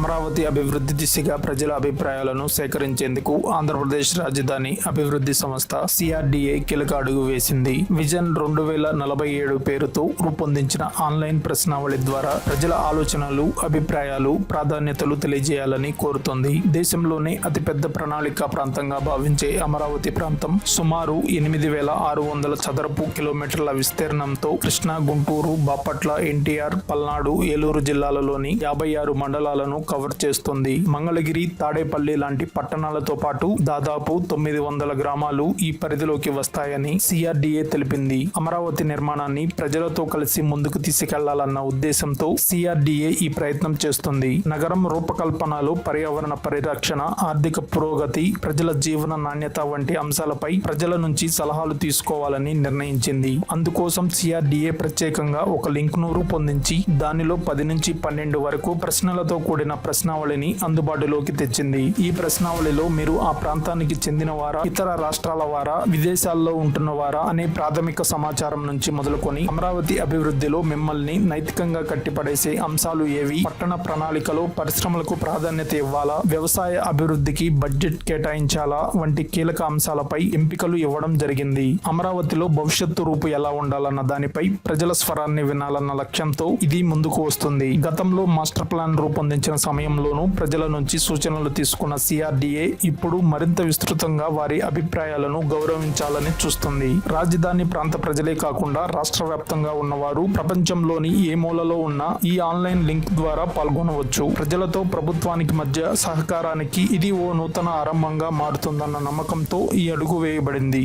అమరావతి అభివృద్ధి దిశగా ప్రజల అభిప్రాయాలను సేకరించేందుకు ఆంధ్రప్రదేశ్ రాజధాని అభివృద్ధి సంస్థ సిఆర్డీఏ కీలక అడుగు వేసింది. విజన్ రెండు వేల నలభై ఏడు పేరుతో రూపొందించిన ఆన్లైన్ ప్రశ్నావళి ద్వారా ప్రజల ఆలోచనలు అభిప్రాయాలు ప్రాధాన్యతలు తెలియజేయాలని కోరుతోంది. దేశంలోనే అతిపెద్ద ప్రణాళిక ప్రాంతంగా భావించే అమరావతి ప్రాంతం సుమారు ఎనిమిది వేల ఆరు వందల చదరపు కిలోమీటర్ల విస్తీర్ణంతో కృష్ణా గుంటూరు బాపట్ల ఎన్టీఆర్ పల్నాడు ఏలూరు జిల్లాలలోని యాభై ఆరు మండలాలను కవర్ చేస్తుంది. మంగళగిరి తాడేపల్లి లాంటి పట్టణాలతో పాటు దాదాపు తొమ్మిది వందల గ్రామాలు ఈ పరిధిలోకి వస్తాయని సిఆర్డీఏ తెలిపింది. అమరావతి నిర్మాణాన్ని ప్రజలతో కలిసి ముందుకు తీసుకెళ్ళాలన్న ఉద్దేశంతో సిఆర్డీఏ ఈ ప్రయత్నం చేస్తుంది. నగరం రూపకల్పనలో పర్యావరణ పరిరక్షణ ఆర్థిక పురోగతి ప్రజల జీవన నాణ్యత వంటి అంశాలపై ప్రజల నుంచి సలహాలు తీసుకోవాలని నిర్ణయించింది. అందుకోసం సిఆర్డీఏ ప్రత్యేకంగా ఒక లింక్ను రూపొందించి దానిలో పది నుంచి పన్నెండు వరకు ప్రశ్నలతో కూడిన ప్రశ్నావళిని అందుబాటులోకి తెచ్చింది. ఈ ప్రశ్నావళిలో మీరు ఆ ప్రాంతానికి చెందిన వారా ఇతర రాష్ట్రాల వారా విదేశాల్లో ఉంటున్న వారా అనే ప్రాథమిక సమాచారం నుంచి మొదలుకొని అమరావతి అభివృద్ధిలో మిమ్మల్ని నైతికంగా కట్టిపడేసే అంశాలు ఏవి? పట్టణ ప్రణాళికలో పరిశ్రమలకు ప్రాధాన్యత ఇవ్వాలా? వ్యవసాయ అభివృద్ధికి బడ్జెట్ కేటాయించాలా? వంటి కీలక అంశాలపై ఎంపికలు ఇవ్వడం జరిగింది. అమరావతిలో భవిష్యత్తు రూపు ఎలా ఉండాలన్న దానిపై ప్రజల స్వరాన్ని వినాలన్న లక్ష్యంతో ఇది ముందుకు వస్తుంది. గతంలో మాస్టర్ ప్లాన్ రూపొందించిన సమయంలోనూ ప్రజల నుంచి సూచనలు తీసుకున్న సిఆర్డీఏ ఇప్పుడు మరింత విస్తృతంగా వారి అభిప్రాయాలను గౌరవించాలని చూస్తుంది. రాజధాని ప్రాంత ప్రజలే కాకుండా రాష్ట్ర వ్యాప్తంగా ఉన్నవారు ప్రపంచంలోని ఏ మూలలో ఉన్న ఈ ఆన్లైన్ లింక్ ద్వారా పాల్గొనవచ్చు. ప్రజలతో ప్రభుత్వానికి మధ్య సహకారానికి ఇది ఓ నూతన ఆరంభంగా మారుతుందన్న నమ్మకంతో ఈ అడుగు వేయబడింది.